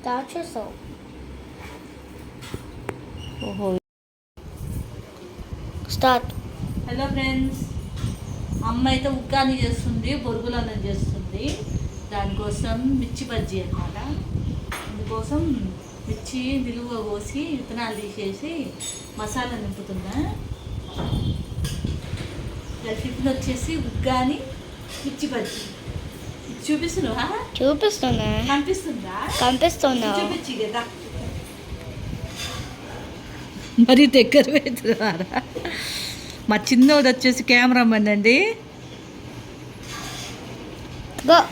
Start చేసావు ఓహో. Start. Hello friends అమ్మ అయితే ఉగ్గాని చేస్తుంది బొరుగులు అన్నం చేస్తుంది. దానికోసం మిర్చి బజ్జీ అన్నమాట. అందుకోసం మిర్చి నిలువ కోసి విత్తనాలు తీసేసి మసాలా నింపుతున్నా. టిఫిన్ వచ్చేసి ఉగ్గాని మిర్చి బజ్జీ. ఇది చూపిస్తున్నావా? చూపిస్తున్నా. కనిపిస్తుందా? చూపించి కదా మరి దగ్గర పెడుతున్నారా మా చిన్నోడు వచ్చేసి కెమెరామెన్ అండి. గో.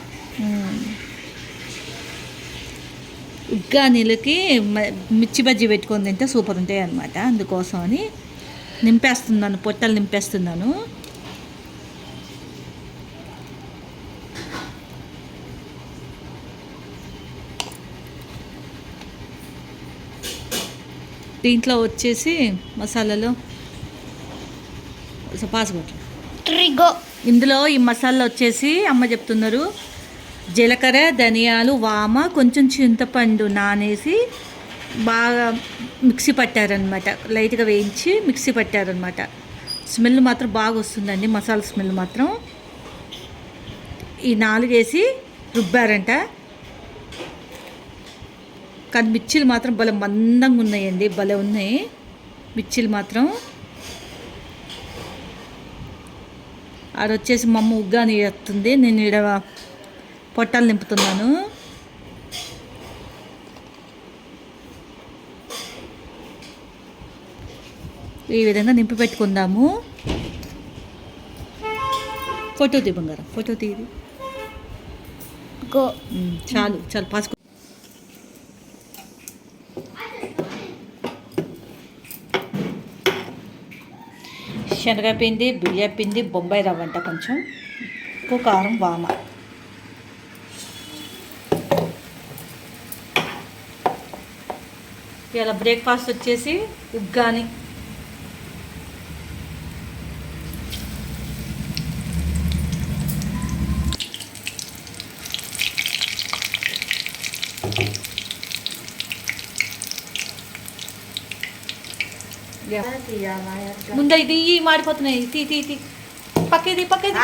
ఉగ్గానీలకి మ- మిర్చి బజ్జీ పెట్టుకొని తింటే సూపర్ ఉంటాయి అనమాట అందుకోసం అని నింపేస్తున్నాను పొట్టలు నింపేస్తున్నాను. దీంట్లో వచ్చేసి మసాలాలో పాసుకొట్టు త్రీ గో ఇందులో ఈ మసాలా వచ్చేసి అమ్మ చెప్తున్నారు జీలకర్ర ధనియాలు వామ కొంచెం చింతపండు నానేసి బాగా మిక్సీ పట్టారనమాట లైట్గా వేయించి మిక్సీ పట్టారనమాట స్మెల్ మాత్రం బాగా వస్తుందండి మసాలా స్మెల్ మాత్రం. ఈ నాలుగేసి రుబ్బారంట. కానీ మిర్చీలు మాత్రం భలే మందంగా ఉన్నాయండి భలే ఉన్నాయి. మిర్చీలు మాత్రం. ఆడ వచ్చేసి మా అమ్మ ఉగ్గాని వేస్తుంది నేను ఈడ పొట్టాలు నింపుతున్నాను. ఈ విధంగా నింపి పెట్టుకుందాము. ఫోటో తీ బంగారం ఫోటో తీది గో. చాలు చాలు పాసుకో. శనగపిండి బియ్య పిండి బొంబాయి రవ్వ అంట కొంచెం. ఉప్పు కారం వామ. ఇలా బ్రేక్ఫాస్ట్ వచ్చేసి ఉగ్గాని. ముందు ఇది మాడిపోతున్నాయి. తీ తీ తీ. పక్కేది పక్కేది.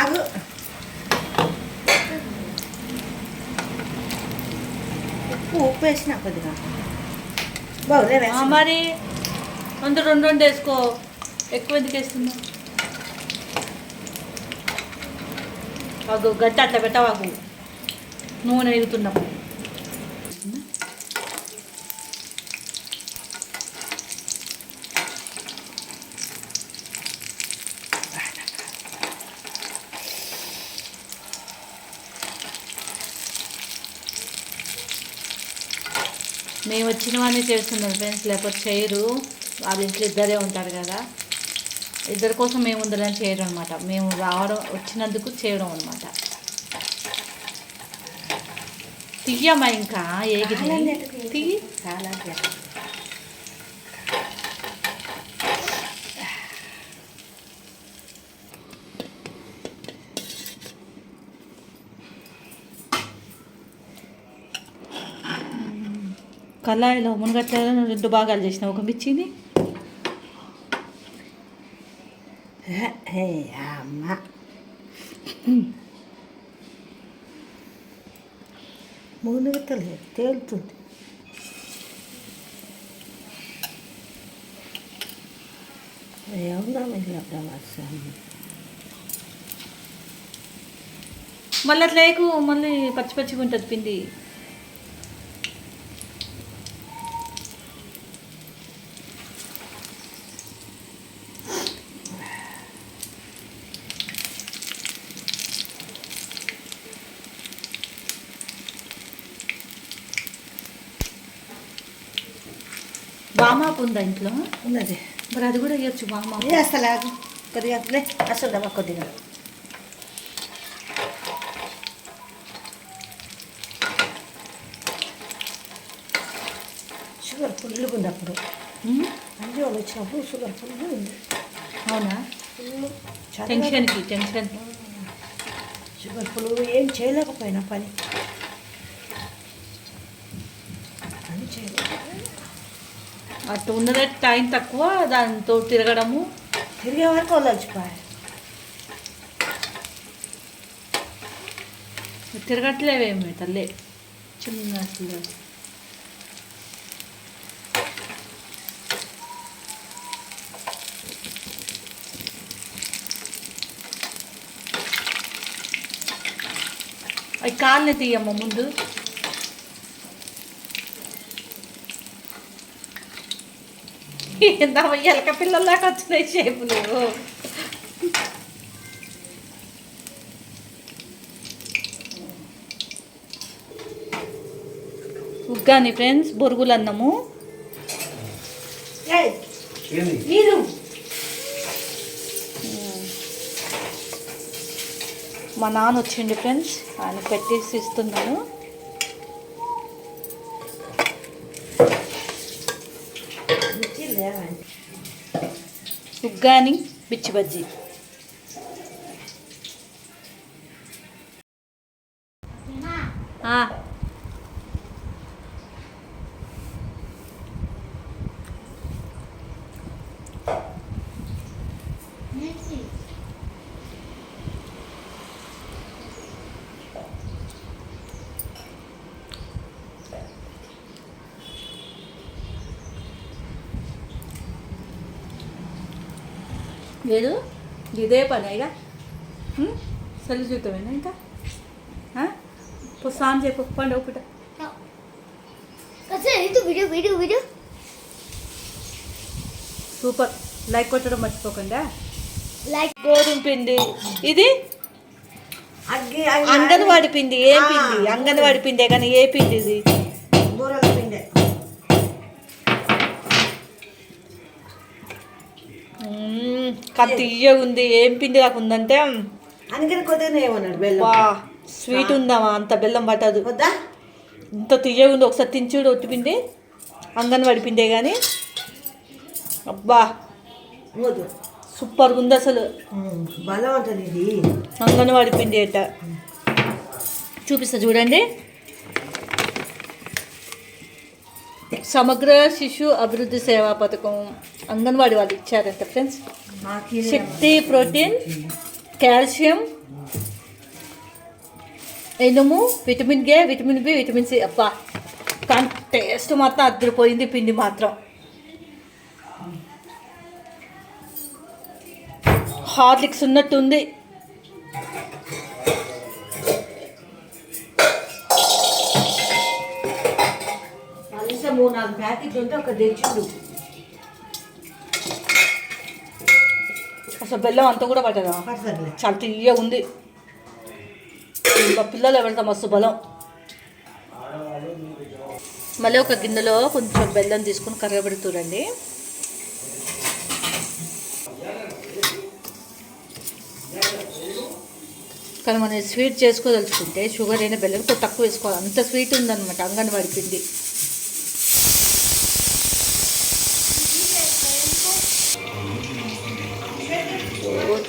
ఉప్పు ఉప్పు వేసిన కొద్దిగా. మరి రెండు రెండు రెండు వేసుకో. ఎక్కువ ఎందుకు వేస్తున్నా అగు గట్టి అట్లా పెట్టవాకు నూనె ఎగుతున్నప్పుడు. మేము వచ్చిన వాడిని చేస్తున్నాం ఫ్రెండ్స్ లేకపోతే చేయరు. వాళ్ళ ఇంట్లో ఇద్దరే ఉంటారు కదా. ఇద్దరి కోసం మేము ఉందని చేయడం అనమాట మేము రావడం వచ్చినందుకు చేయడం అనమాట తీయమ్మా ఇంకా ఏగిది తీయి చాలా కళాయిలో మునగట్ల రెండు భాగాలు చేసిన ఒక మిర్చిని. అమ్మ. తేలుతుంది. మళ్ళీ అట్లా మళ్ళీ పచ్చి పచ్చిగా ఉంటుంది పిండి. ఉందా ఇంట్లో? ఉన్నది. మరి అది కూడా వేయచ్చు బామా వేస్తలాగు కొద్దిగా అసలు కొద్దిగా. షుగర్ ఫుల్గా ఉంది అప్పుడు. అన్ని వాళ్ళు వచ్చినప్పుడు షుగర్ ఫుల్గా ఉంది. అవునా? ఫుల్ టెన్షన్కి టెన్షన్. షుగర్ ఫుల్ ఏం చేయలేకపోయినా పని అని చేయాలి అటు ఉన్నదే టైం తక్కువ దాంతో తిరగడము. తిరిగే వరకు వచ్చిపోయారు తిరగట్లేవేమి తల్లి? చిన్న అసలు అవి కాళ్ళని తీయమ్మ ముందు. ఎలక పిల్లల్లాగా వచ్చినాయి షేపులు ఉగ్గాని ఫ్రెండ్స్ బొరుగులు అన్నము మా నాన్న వచ్చిండు ఫ్రెండ్స్ ఆయన పెట్టేసి ఇస్తున్నాను మిర్చి లేవండి ఉగ్గాని బిచ్చి బజ్జీ. లేదు ఇదే పని ఇక సెల్ చూద్దామేనా ఇంకా? స్నానం చెప్పు పండుగ పుట్ట itu video video video. Super. Like కొట్టడం మర్చిపోకుండా? Like గోధుమ పిండి. ఇది? అంగన్వాడి పిండి ఏ పిండి? అంగన్వాడి పిండే కానీ ఏ పిండి. ఇది తీయగా ఉంది ఏం పిండి దాకా ఉందంటే అందుకని ఏమన్నాడు బెల్లం. వా స్వీట్ ఉందామా అంత బెల్లం పట్టదు. వద్దా? ఇంత తీయగా ఉంది ఒకసారి తించుడు ఒట్టి పిండి. అంగన్వాడి పిండే కానీ అబ్బా సూపర్గా ఉంది అసలు. బలం ఉంటుంది ఇది అంగన్వాడి పిండి అట చూపిస్తా చూడండి. సమగ్ర శిశు అభివృద్ధి సేవా పథకం అంగన్వాడి వాళ్ళు ఇచ్చారంట ఫ్రెండ్స్. శక్తి ప్రోటీన్ కాల్షియం ఇనుము vitamin K vitamin B vitamin C. అబ్బా కానీ టేస్ట్ మాత్రం అద్దరిపోయింది పిండి మాత్రం. హార్లిక్స్ ఉన్నట్టుంది. మూడు నాలుగు ప్యాకెట్లు ఉంటే ఒక తెచ్చిండు. అసలు బెల్లం అంతా కూడా పట్టదా. చాలా తీయగా ఉంది. ఇంకా పిల్లలు ఎవరితో మస్తు బలం. మళ్ళీ ఒక గిన్నెలో కొంచెం బెల్లం తీసుకుని కరగబెడుతురండి కానీ మనం స్వీట్ చేసుకోదలుచుకుంటే షుగర్ అయినా బెల్లం తక్కువ వేసుకోవాలి. అంత స్వీట్ ఉందన్నమాట అంగన్వాడి పిండి.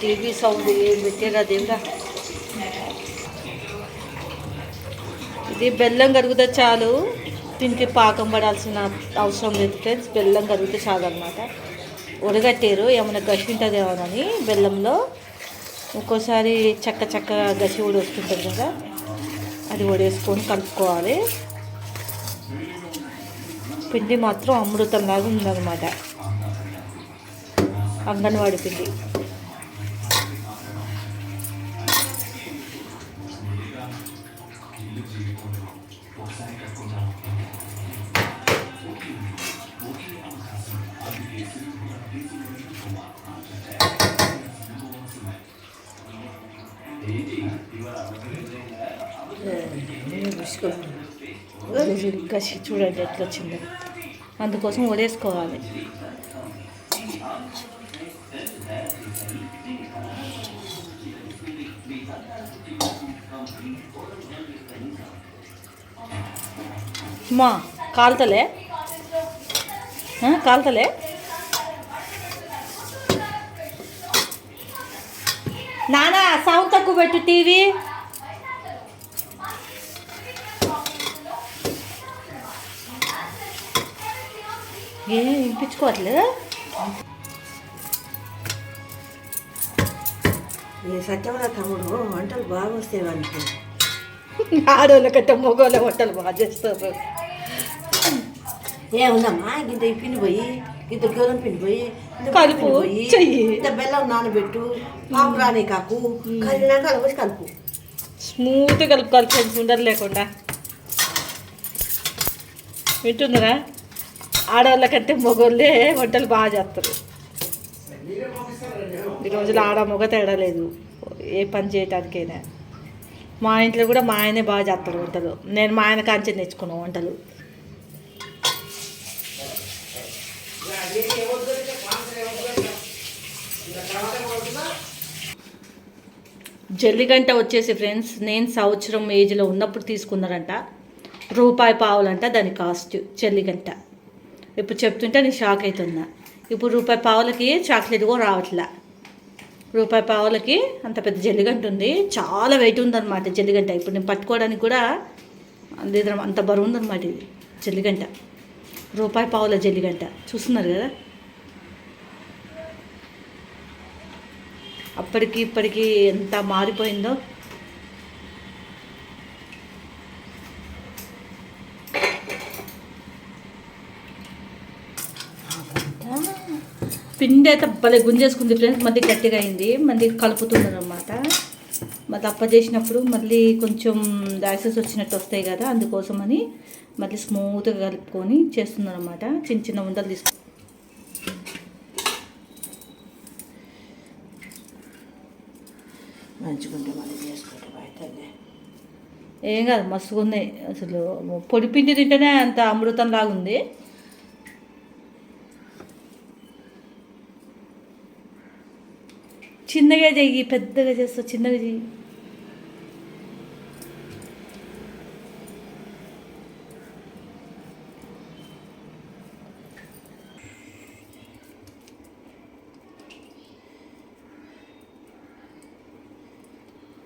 టీవీ సౌండ్ ఏం పెట్టారా దేవుడా ఇది బెల్లం కరిగితే చాలు. దీనికి పాకం పడాల్సిన అవసరం లేదు ఫ్రెండ్స్ బెల్లం కరిగితే చాలు అనమాట ఉడగట్టారు ఏమైనా గసి ఉంటుందేమోనని బెల్లంలో. ఒక్కోసారి చక్క చక్క గసి కూడా వస్తుంటుంది కదా అది వడేసుకొని కలుపుకోవాలి. పిండి మాత్రం అమృతంలాగా ఉందన్నమాట. అంగన్వాడి పిండి. గసి చూడండి ఎట్లా వచ్చిందో అందుకోసం వదిలేసుకోవాలి మా కాల్తలే కాల్తలే? నానా సౌండ్ తక్కువ పెట్టు టీవీ. ఏ వినిపించుకోవట్లేదా? ఈ తమ్ముడు వంటలు బాగా వస్తాయి వానికి. ఆడవాళ్ళ కంటే మగవాళ్ళ వంటలు బాగా చేస్తారు. ఏముందమ్మా ఇంత పిండి పోయి ఇంత గోధుమ పిండి పోయి కలుపు, చెయ్యి. ఇంత బెల్లం నానబెట్టు పాము రాని కాకు కలినాక అలా పోసి కలుపు. స్మూత్ కలుపుకోవాలి ఫ్రెండ్స్ ఉండరు లేకుండా. వింటున్నారా? ఆడవాళ్ళ కంటే వంటలు బాగా చేస్తారు. ఈ రోజులు ఆడ మగ తేడా లేదు. ఏ పని చేయటానికైనా. మా ఇంట్లో కూడా మా ఆయనే బాగా చేస్తారు వంటలు. నేను మా ఆయన కాంచి నేర్చుకున్నాను వంటలు. జల్లిగంట వచ్చేసి ఫ్రెండ్స్ నేను సంవత్సరం ఏజ్లో ఉన్నప్పుడు తీసుకున్నారంట. రూపాయి పావులంట దాని కాస్ట్ జల్లిగంట. ఇప్పుడు చెప్తుంటే నేను షాక్ అవుతున్నా. ఇప్పుడు రూపాయి పావులకి చాక్లెట్ కూడా రావట్లే. రూపాయి పావులకి అంత పెద్ద జల్లిగంట ఉంది. చాలా వెయిట్ ఉందన్నమాట జల్లిగంట. ఇప్పుడు నేను పట్టుకోవడానికి కూడా లేదు అంత బరువు ఉందన్నమాట ఇది జల్లిగంట. రూపాయి పావుల జల్లిగంట. చూస్తున్నారు కదా? అప్పటికి ఇప్పటికీ ఎంత మారిపోయిందో. పిండి అయితే భలే గుంజేసుకుంది ఫ్రెండ్స్ మళ్ళీ గట్టిగా అయింది. మళ్ళీ కలుపుతున్నారు అనమాట మళ్ళీ అప్ప చేసినప్పుడు మళ్ళీ కొంచెం డాసెస్ వచ్చినట్టు వస్తాయి కదా అందుకోసమని మళ్ళీ స్మూత్గా కలుపుకొని చేస్తున్నారు అనమాట చిన్న చిన్న ఉండలు తీసుకు మంచిగుంటే మళ్ళీ చేసుకుంటే ఏం కాదు మస్తుగా ఉన్నాయి అసలు పొడి పిండి తింటేనే అంత అమృతం లాగుంది చిన్నగా చెయ్యి పెద్దగా చేస్తావు చిన్నగా చెయ్యి.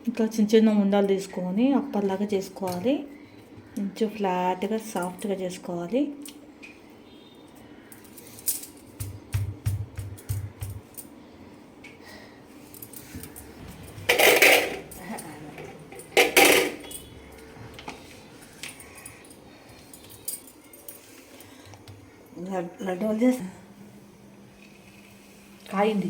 ఇంకా చిన్న చిన్న ఉండాలు తీసుకొని అప్పర్లాగా చేసుకోవాలి. కొంచెం ఫ్లాట్గా సాఫ్ట్గా చేసుకోవాలి. కాయింది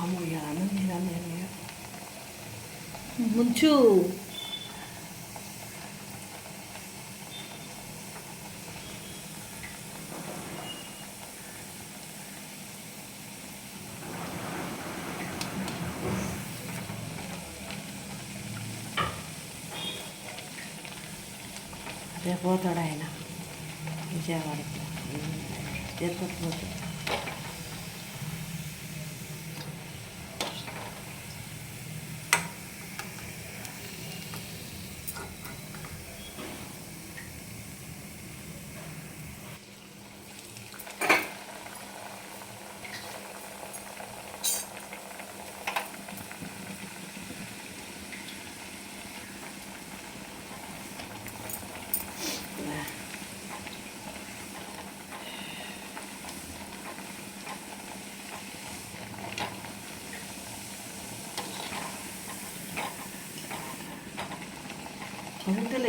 అమ్మో అన్నం తినాలి నేను ముంచు రేపు పోతాడు ఆయన విజయవాడకి. తిరుపతి పోతాడు.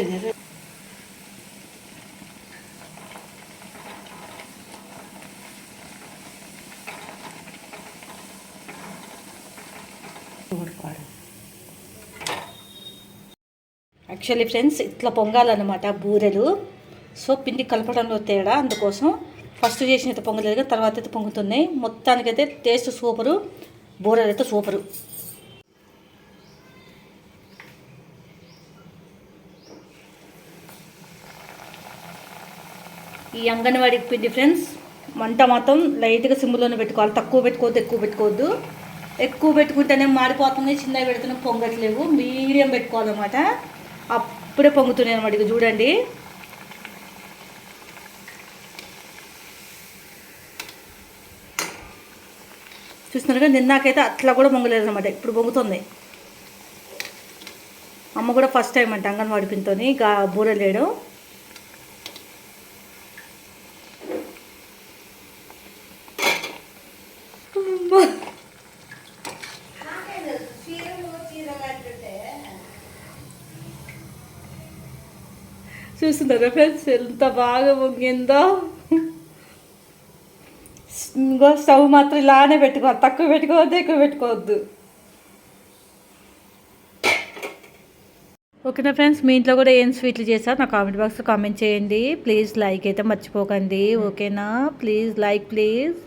చదువుతలేదు యాక్చువల్లీ ఫ్రెండ్స్ ఇట్లా పొంగాలన్నమాట బూరెలు. సో పిండి కలపడంలో తేడా అందుకోసం ఫస్ట్ చేసినట్టు పొంగలేదు కానీ తర్వాత అయితే పొంగుతున్నాయి. మొత్తానికైతే టేస్ట్ సూపరు బూరెలు అయితే సూపరు. ఈ అంగన్వాడీ పిండి ఫ్రెండ్స్ మంట మాత్రం లైట్గా సిమ్లోనే పెట్టుకోవాలి. తక్కువ పెట్టుకోవద్దు ఎక్కువ పెట్టుకోవద్దు. ఎక్కువ పెట్టుకుంటేనే మాడిపోతున్నాయి చిన్నవి పెడుతున్నాయి పొంగట్లేవు. మీడియం పెట్టుకోవాలన్నమాట. అప్పుడే పొంగుతున్నాయి అనమాట ఇక చూడండి. చూస్తున్నారుగా నిన్నాకైతే అట్లా కూడా పొంగలేదు అనమాట ఇప్పుడు పొంగుతుంది. అమ్మ కూడా ఫస్ట్ టైం అంట అంగన్వాడి పింతోని గా బూరెలు వేయడం. అమ్మా. చూస్తున్నారా ఫ్రెండ్స్? ఎంత బాగా పొంగిందో ఇంకో స్టవ్ మాత్రం ఇలానే పెట్టుకోవాలి తక్కువ పెట్టుకోవద్దు ఎక్కువ పెట్టుకోవద్దు. ఓకేనా ఫ్రెండ్స్? మీ ఇంట్లో కూడా ఏం స్వీట్లు చేశారు నా కామెంట్ బాక్స్లో కామెంట్ చేయండి. ప్లీజ్ లైక్ అయితే మర్చిపోకండి. ఓకేనా? Please like please.